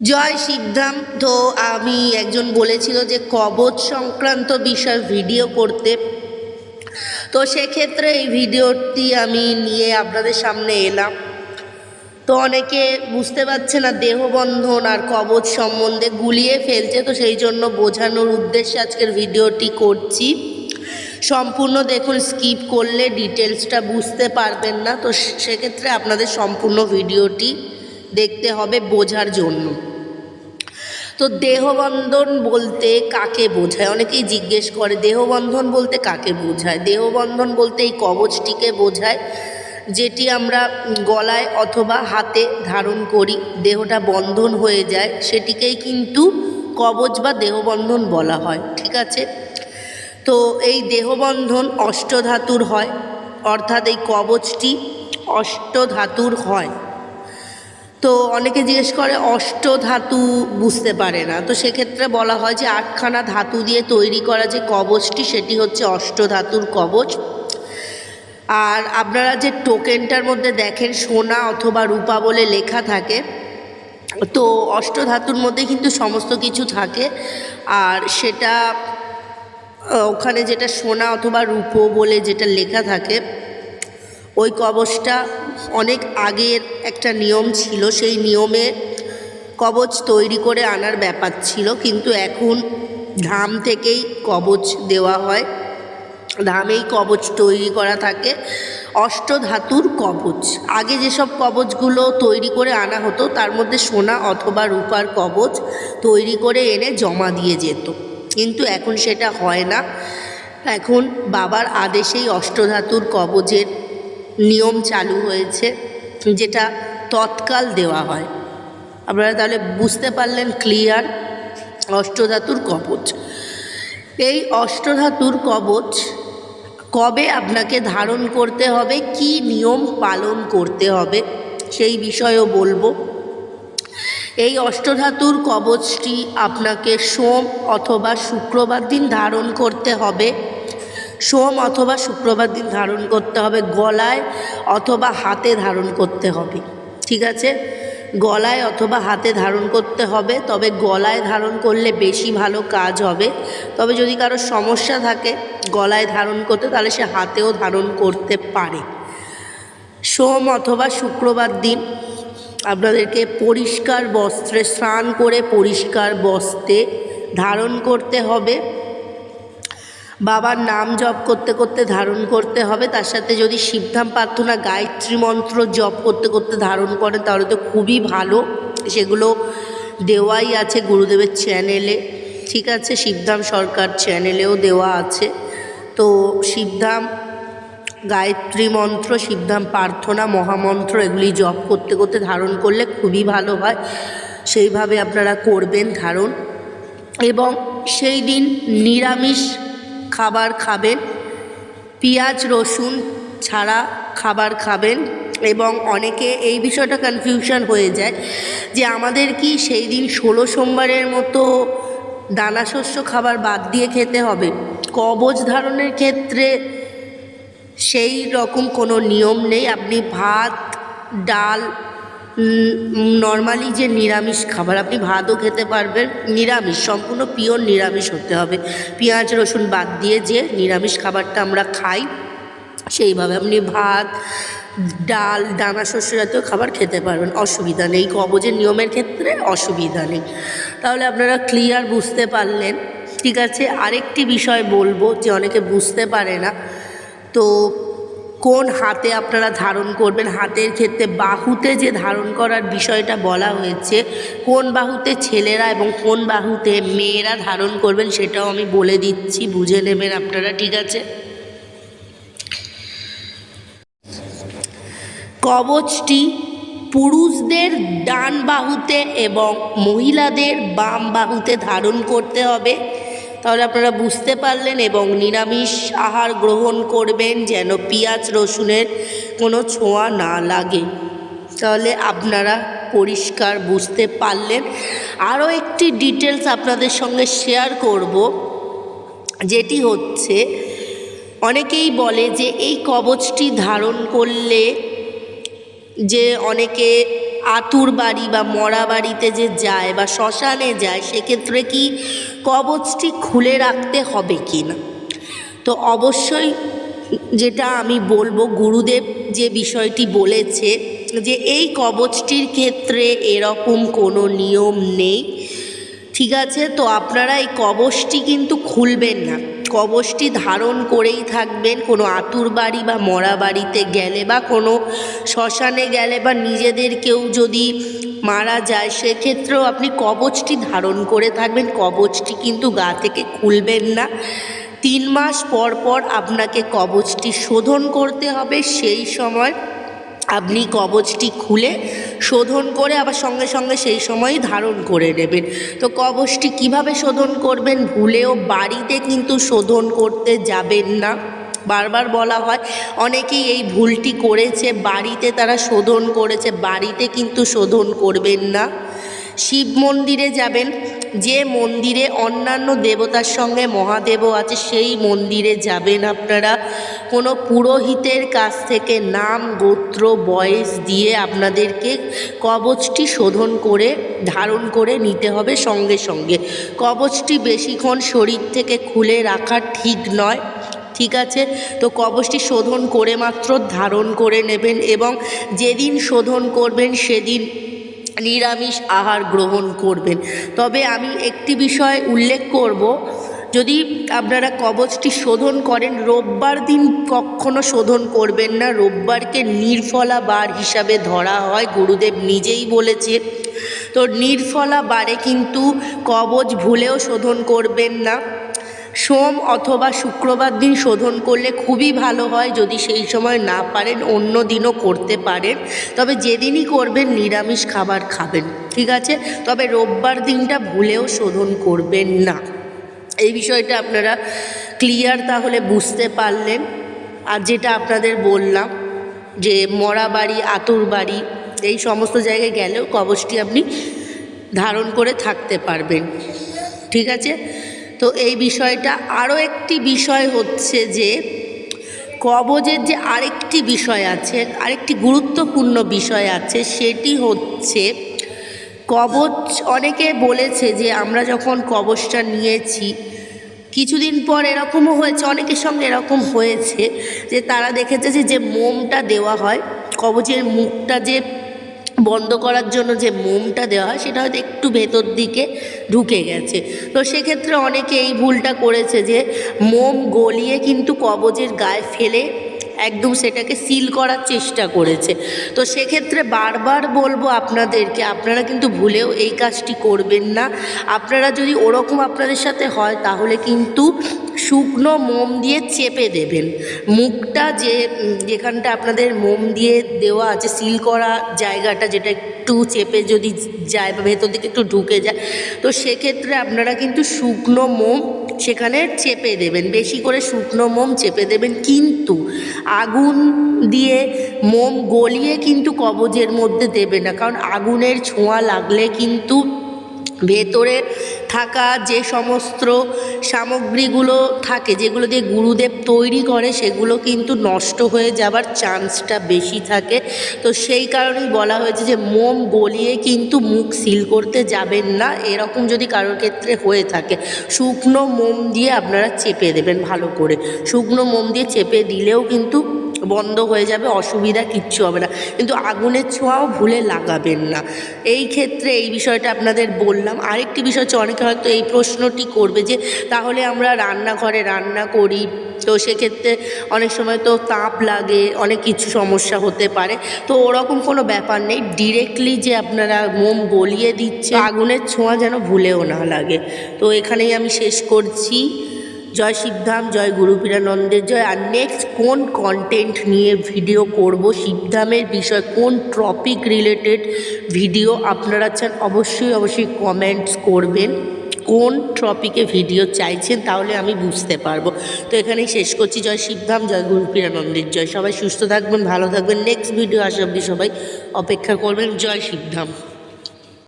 জয় শিবধাম তো আমি একজন বলেছিল যে কবচ সংক্রান্ত বিষয় ভিডিও করতে। তো সেক্ষেত্রে এই ভিডিওটি আমি নিয়ে আপনাদের সামনে এলাম। তো অনেকে বুঝতে পারছে না, দেহবন্ধন আর কবচ সম্বন্ধে গুলিয়ে ফেলছে, তো সেই জন্য বোঝানোর উদ্দেশ্যে আজকের ভিডিওটি করছি। সম্পূর্ণ দেখুন, স্কিপ করলে ডিটেলসটা বুঝতে পারবেন না, তো সেক্ষেত্রে আপনাদের সম্পূর্ণ ভিডিওটি দেখতে হবে বোঝার জন্য। তো দেহবন্ধন বলতে কাকে বোঝায়? অনেকেই জিজ্ঞেস করে, দেহবন্ধন বলতে কাকে বোঝায়? দেহবন্ধন বলতে এই কবচটিকে বোঝায়, যেটি আমরা গলায় অথবা হাতে ধারণ করি, দেহটা বন্ধন হয়ে যায়, সেটিকেই কিন্তু কবচ বা দেহবন্ধন বলা হয়, ঠিক আছে? তো এই দেহবন্ধন অষ্টধাতুর হয়, অর্থাৎ এই কবচটি অষ্টধাতুর হয়। তো অনেকে জিজ্ঞেস করে, অষ্ট ধাতু বুঝতে পারে না। তো সেক্ষেত্রে বলা হয় যে, আটখানা ধাতু দিয়ে তৈরি করা যে কবচটি, সেটি হচ্ছে অষ্ট ধাতুর কবচ। আর আপনারা যে টোকেনটার মধ্যে দেখেন, সোনা অথবা রূপা বলে লেখা থাকে, তো অষ্টধাতুর মধ্যে কিন্তু সমস্ত কিছু থাকে। আর সেটা ওখানে যেটা সোনা অথবা রূপো বলে যেটা লেখা থাকে ওই কবচটা অনেক আগের একটা নিয়ম ছিল, সেই নিয়মে কবচ তৈরি করে আনার ব্যাপার ছিল, কিন্তু এখন ধাম থেকেই কবচ দেওয়া হয়। ধামেই কবচ তৈরি করা থাকে, অষ্টধাতুর কবচ। আগে যেসব কবচগুলো তৈরি করে আনা হতো, তার মধ্যে সোনা অথবা রূপার কবচ তৈরি করে এনে জমা দিয়ে যেত। কিন্তু এখন সেটা হয় না। এখন বাবার আদেশেই অষ্টধাতুর কবচের নিয়ম চালু হয়েছে যেটা তৎকাল দেওয়া হয়। আপনারা তাহলে বুঝতে পারলেন ক্লিয়ার? অষ্টধাতুর কবচ। এই অষ্টধাতুর কবচ কবে আপনাকে ধারণ করতে হবে? কি নিয়ম পালন করতে হবে? সেই বিষয়েও বলব। এই অষ্টধাতুর কবচটি আপনাকে সোম অথবা শুক্রবার দিন ধারণ করতে হবে। সোম অথবা শুক্রবার দিন ধারণ করতে হবে, গলায় অথবা হাতে ধারণ করতে হবে, ঠিক আছে? গলায় অথবা হাতে ধারণ করতে হবে, তবে গলায় ধারণ করলে বেশি ভালো কাজ হবে। তবে যদি কারও সমস্যা থাকে গলায় ধারণ করতে, তাহলে সে হাতেও ধারণ করতে পারে। সোম অথবা শুক্রবার দিন আপনাদেরকে পরিষ্কার বস্ত্রে স্নান করে পরিষ্কার বস্ত্রে ধারণ করতে হবে। বাবার নাম জপ করতে করতে ধারণ করতে হবে, তার সাথে যদি শিবধাম প্রার্থনা, গায়ত্রী মন্ত্র জপ করতে করতে ধারণ করেন, তাহলে তো খুবই ভালো। সেগুলো দেওয়াই আছে গুরুদেবের চ্যানেলে, ঠিক আছে? শিবধাম সরকার চ্যানেলেও দেওয়া আছে। তো শিবধাম গায়ত্রী মন্ত্র শিবধাম প্রার্থনা, মহামন্ত্র, এগুলি জপ করতে করতে ধারণ করলে খুবই ভালো হয়। সেইভাবে আপনারা করবেন ধারণ। এবং সেই দিন নিরামিষ খাবার খাবেন। পেঁয়াজ, রসুন ছাড়া খাবার খাবেন এবং অনেকে এই বিষয়টা কনফিউশন হয়ে যায় যে আমাদের কি সেই দিন ষোলো সোমবারের মতো দানা শস্য খাবার বাদ দিয়ে খেতে হবে? কবচ ধারণের ক্ষেত্রে সেই রকম কোনো নিয়ম নেই। আপনি ভাত, ডাল নর্মালি যে নিরামিষ খাবার, আপনি ভাতও খেতে পারবেন। নিরামিষ, সম্পূর্ণ পিওর নিরামিষ হতে হবে। পেঁয়াজ, রসুন বাদ দিয়ে যে নিরামিষ খাবারটা আমরা খাই, সেইভাবে আপনি ভাত, ডাল, দানা শস্য জাতীয় খাবার খেতে পারবেন। অসুবিধা নেই। কবজের নিয়মের ক্ষেত্রে অসুবিধা নেই। তাহলে আপনারা ক্লিয়ার বুঝতে পারলেন। ঠিক আছে, আরেকটি বিষয় বলব যে অনেকে বুঝতে পারে না। তো কোন হাতে আপনারা ধারণ করবেন? হাতের ক্ষেত্রে বাহুতে যে ধারণ করার বিষয়টা বলা হয়েছে, কোন বাহুতে ছেলেরা এবং কোন বাহুতে মেয়েরা ধারণ করবেন সেটাও আমি বলে দিচ্ছি, বুঝে নেবেন আপনারা, ঠিক আছে? কবচটি পুরুষদের ডান বাহুতে এবং মহিলাদের বাম বাহুতে ধারণ করতে হবে। তাহলে আপনারা বুঝতে পারলেন এবং নিরামিষ আহার গ্রহণ করবেন যেন পেঁয়াজ রসুনের কোনো ছোঁয়া না লাগে। তাহলে আপনারা পরিষ্কার বুঝতে পারলেন। আরও একটি ডিটেলস আপনাদের সঙ্গে শেয়ার করব, যেটি হচ্ছে, অনেকেই বলে যে এই কবচটি ধারণ করলে যে অনেকে আতুর বাড়ি বা মরা বাড়িতে যে যায় বা শ্মশানে যায়, সেক্ষেত্রে কি কবচটি খুলে রাখতে হবে কি না? তো অবশ্যই যেটা আমি বলব, গুরুদেব যে বিষয়টি বলেছে যে এই কবচটির ক্ষেত্রে এরকম কোনো নিয়ম নেই। ঠিক আছে? তো আপনারা এই কবচটি কিন্তু খুলবেন না। কবচটি ধারণ করেই থাকবেন। কোনো আতুর বাড়ি বা মরা বাড়িতে গেলে বা কোনো শ্মশানে গেলে বা নিজেদের কেউ যদি মারা যায়, সেক্ষেত্রেও আপনি কবচটি ধারণ করে থাকবেন। কবচটি কিন্তু গা থেকে খুলবেন না। তিন মাস পর পর আপনাকে কবচটি শোধন করতে হবে। সেই সময় আপনি কবচটি খুলে শোধন করে আবার সঙ্গে সঙ্গে সেই সময়ই ধারণ করে নেবেন। তো কবচটি কীভাবে শোধন করবেন ভুলেও বাড়িতে কিন্তু শোধন করতে যাবেন না। বারবার বলা হয়, অনেকেই এই ভুলটি করেছে, বাড়িতে তারা শোধন করেছে, বাড়িতে কিন্তু শোধন করবেন না। শিব মন্দিরে যাবেন, যে মন্দিরে অন্যান্য দেবতার সঙ্গে মহাদেবও আছে, সেই মন্দিরে যাবেন আপনারা। কোনো পুরোহিতের কাছ থেকে নাম, গোত্র, বয়স দিয়ে আপনাদেরকে কবচটি শোধন করে, ধারণ করে নিতে হবে সঙ্গে সঙ্গে। কবচটি বেশিক্ষণ শরীর থেকে খুলে রাখা ঠিক নয়, ঠিক আছে? তো কবচটি শোধন করে মাত্র ধারণ করে নেবেন এবং যেদিন শোধন করবেন সেদিন নিরামিষ আহার গ্রহণ করবেন। তবে আমি একটি বিষয় উল্লেখ করব, যদি আপনারা কবচটি শোধন করেন, রোববার দিন কখনো শোধন করবেন না। রোববারকে নির্ফলা বার হিসাবে ধরা হয়, গুরুদেব নিজেই বলেছে তো নির্ফলা বারে কিন্তু কবচ ভুলেও শোধন করবেন না। সোম অথবা শুক্রবার দিন শোধন করলে খুবই ভালো হয়, যদি সেই সময় না পারেন, অন্য দিনও করতে পারেন। তবে যেদিনই করবেন, নিরামিষ খাবার খাবেন, ঠিক আছে? তবে রোববার দিনটা ভুলেও শোধন করবেন না। এই বিষয়টা আপনারা ক্লিয়ার তাহলে বুঝতে পারলেন। আর যেটা আপনাদের বললাম, যে মরা বাড়ি, আতুর বাড়ি, এই সমস্ত জায়গায় গেলেও কবচটি আপনি ধারণ করে থাকতে পারবেন, ঠিক আছে? তো এই বিষয়টা আরও একটি বিষয় হচ্ছে যে কবজের যে আরেকটি বিষয় আছে, আরেকটি গুরুত্বপূর্ণ বিষয় আছে, সেটি হচ্ছে কবচ অনেকে বলেছে যে আমরা যখন কবচটা নিয়েছি, কিছুদিন পর এরকমও হয়েছে, অনেকের সঙ্গে এরকম হয়েছে যে তারা দেখেছে যে মোমটা দেওয়া হয়, কবচের মুখটা যে বন্ধ করার জন্য যে মোমটা দেওয়া হয়, সেটা হয়তো একটু ভেতর দিকে ঢুকে গেছে। তো সেক্ষেত্রে অনেকে এই ভুলটা করেছে যে মোম গলিয়ে কিন্তু কবজের গায়ে ফেলে একদম সেটাকে সিল করার চেষ্টা করেছে। তো সেক্ষেত্রে বারবার বলব আপনাদেরকে, আপনারা কিন্তু ভুলেও এই কাজটি করবেন না। আপনারা যদি ওরকম আপনাদের সাথে হয়, তাহলে কিন্তু শুকনো মোম দিয়ে চেপে দেবেন। মুখটা যে, যেখানটা আপনাদের মোম দিয়ে দেওয়া আছে সিল করা জায়গাটা যেটা একটু চেপে যদি যায় বা ভেতর দিকে একটু ঢুকে যায়, তো সেক্ষেত্রে আপনারা কিন্তু শুকনো মোম সেখানে চেপে দেবেন। বেশি করে শুকনো মোম চেপে দেবেন। কিন্তু আগুন দিয়ে মোম গলিয়ে কিন্তু কবজের মধ্যে দেবে না। কারণ আগুনের ছোঁয়া লাগলে কিন্তু ভেতরে থাকা যে সমস্ত সামগ্রীগুলো থাকে, যেগুলো দিয়ে গুরুদেব তৈরি করে, সেগুলো কিন্তু নষ্ট হয়ে যাবার চান্সটা বেশি থাকে। তো সেই কারণেই বলা হয়েছে যে, মোম গলিয়ে কিন্তু মুখ সিল করতে যাবেন না। এরকম যদি কারোর ক্ষেত্রে হয়ে থাকে, শুকনো মোম দিয়ে আপনারা চেপে দেবেন ভালো করে। শুকনো মোম দিয়ে চেপে দিলেও কিন্তু বন্ধ হয়ে যাবে, অসুবিধা কিচ্ছু হবে না। কিন্তু আগুনের ছোঁয়াও ভুলে লাগাবেন না। এই ক্ষেত্রে এই বিষয়টা আপনাদের বললাম। আরেকটি বিষয় হচ্ছে, অনেকে হয়তো এই প্রশ্নটি করবে যে, তাহলে আমরা রান্নাঘরে রান্না করি। তো সেক্ষেত্রে অনেক সময় তো তাপ লাগে, অনেক কিছু সমস্যা হতে পারে। তো ওরকম কোনো ব্যাপার নেই। ডিরেক্টলি যে আপনারা মোম গলিয়ে দিচ্ছে আগুনের ছোঁয়া যেন ভুলেও না লাগে। তো এখানেই আমি শেষ করছি। জয় শিবধাম, জয় গুরুপীরানন্দের জয়। আর নেক্সট কোন কন্টেন্ট নিয়ে ভিডিও করব? শিবধামের বিষয় কোন টপিক রিলেটেড ভিডিও আপনারা চান? অবশ্যই অবশ্যই কমেন্টস করবেন। কোন টপিকে ভিডিও চাইছেন তাহলে আমি বুঝতে পারব। তো এখানেই শেষ করছি। জয় শিবধাম, জয় গুরুপীরানন্দের জয়। সবাই সুস্থ থাকবেন, ভালো থাকবেন। নেক্সট ভিডিও আসা অবধি সবাই অপেক্ষা করবেন। জয় শিবধাম।